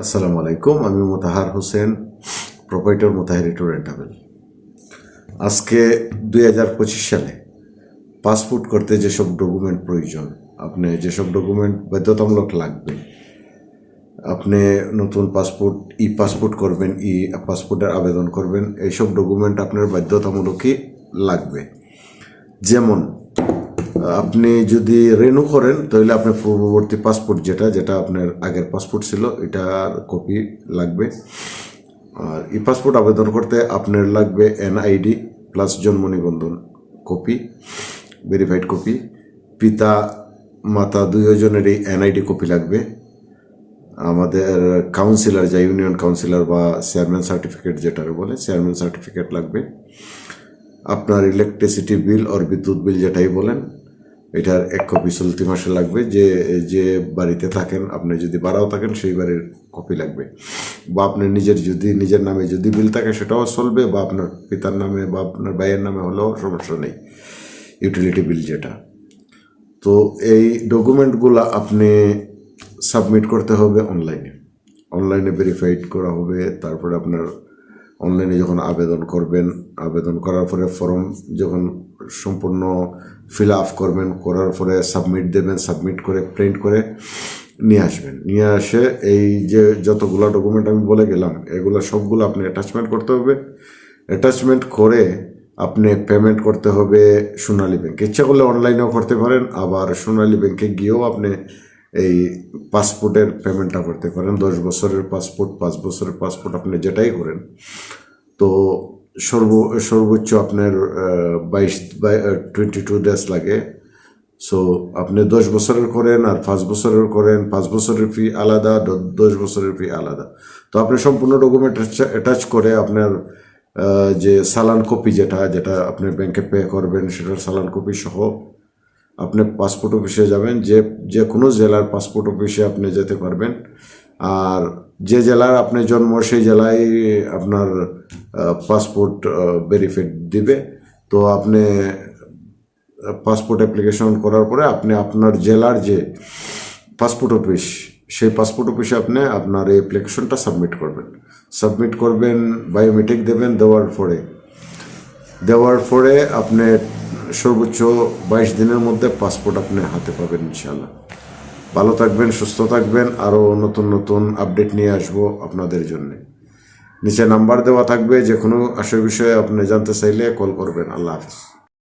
আসসালামু আলাইকুম, আমি Motahar Hossain, proprietor Motahar tour and travel আজকে দুই হাজার পঁচিশ সালে পাসপোর্ট করতে যেসব ডকুমেন্ট প্রয়োজন, আপনি যেসব ডকুমেন্ট বাধ্যতামূলক লাগবে, আপনি নতুন পাসপোর্ট ই পাসপোর্ট করবেন ই পাসপোর্টের আবেদন করবেন, এইসব ডকুমেন্ট আপনার বাধ্যতামূলকই লাগবে। যেমন আপনি যদি রেনু করেন, তাহলে আপনার পূর্ববর্তী পাসপোর্ট যেটা যেটা আপনার আগের পাসপোর্ট ছিল, এটার কপি লাগবে। আর ই পাসপোর্ট আবেদন করতে আপনার লাগবে এনআইডি প্লাস জন্ম নিবন্ধন কপি ভেরিফাইড কপি পিতা, মাতা দুইজনেরই এনআইডি কপি লাগবে। আমাদের কাউন্সিলর যা ইউনিয়ন কাউন্সিলর বা চেয়ারম্যান সার্টিফিকেট যেটা বলে চেয়ারম্যান সার্টিফিকেট লাগবে। আপনার ইলেকট্রিসিটি বিল আর বিদ্যুৎ বিল যেটাই বলেন এটার এক কপি চলতি মাসে লাগবে। যে যে বাড়িতে থাকেন, আপনি যদি ভাড়াও থাকেন, সেই বাড়ির কপি লাগবে। বা আপনার নিজের যদি, নিজের নামে যদি বিল থাকে, সেটাও চলবে, বা আপনার পিতার নামে, বা আপনার ভাইয়ের নামে হলেও সমস্যা নেই। ইউটিলিটি বিল যেটা। তো এই ডকুমেন্টগুলো আপনি সাবমিট করতে হবে অনলাইনে অনলাইনে ভেরিফাইড করা হবে, তারপরে আপনার অনলাইনে যখন আবেদন করবেন, আবেদন করার পরে ফর্ম যখন সম্পূর্ণ ফিল আপ করবেন, করার পরে সাবমিট দেবেন সাবমিট করে প্রিন্ট করে নিয়ে আসবেন। নিয়ে আসে এই যে যতগুলো ডকুমেন্ট আমি বলে গেলাম, এগুলো সবগুলো আপনি অ্যাটাচমেন্ট করতে হবে। অ্যাটাচমেন্ট করে আপনি পেমেন্ট করতে হবে সোনালী ব্যাংকে ইচ্ছা করলে অনলাইনেও করতে পারেন, আবার সোনালী ব্যাংকে গিয়েও আপনি এই পাসপোর্টের পেমেন্টটা করতে পারেন। দশ বছরের পাসপোর্ট পাঁচ বছরের পাসপোর্ট আপনি যেটাই করেন। তো সর্ব, সর্বোচ্চ আপনার বাইশ টোয়েন্টি টু ডেজ লাগে। সো আপনি দশ বছরের করেন আর পাঁচ বছরের করেন, পাঁচ বছরের ফি আলাদা দশ বছরের ফি আলাদা। তো আপনি সম্পূর্ণ ডকুমেন্ট অ্যাটাচ করে আপনার যে সালান কপি যেটা যেটা আপনি ব্যাংকে পে করবেন, সেটার সালান কপি সহ আপনি পাসপোর্ট অফিসে যাবেন। যে যে কোনো জেলার পাসপোর্ট অফিসে আপনি যেতে পারবেন। আর যে জেলার আপনি জন্ম, সেই জেলায় আপনার পাসপোর্ট বেনিফিট দিবে। তো আপনি পাসপোর্ট অ্যাপ্লিকেশন করার পরে আপনি আপনার জেলার যে পাসপোর্ট অফিস সেই পাসপোর্ট অফিসে আপনি আপনার এই অ্যাপ্লিকেশনটা সাবমিট করবেন। সাবমিট করবেন বায়োমেট্রিক দেবেন, দেওয়ার পরে। দেওয়ার পরে আপনি সর্বোচ্চ বাইশ দিনের মধ্যে পাসপোর্ট আপনি হাতে পাবেন ইনশাল্লাহ ভালো থাকবেন, সুস্থ থাকবেন আরও নতুন নতুন আপডেট নিয়ে আসব আপনাদের জন্য। নিচে নাম্বার দেওয়া থাকবে যে কোনো আশয় বিষয়ে আপনি জানতে চাইলে কল করবেন। আল্লাহ হাফিজ।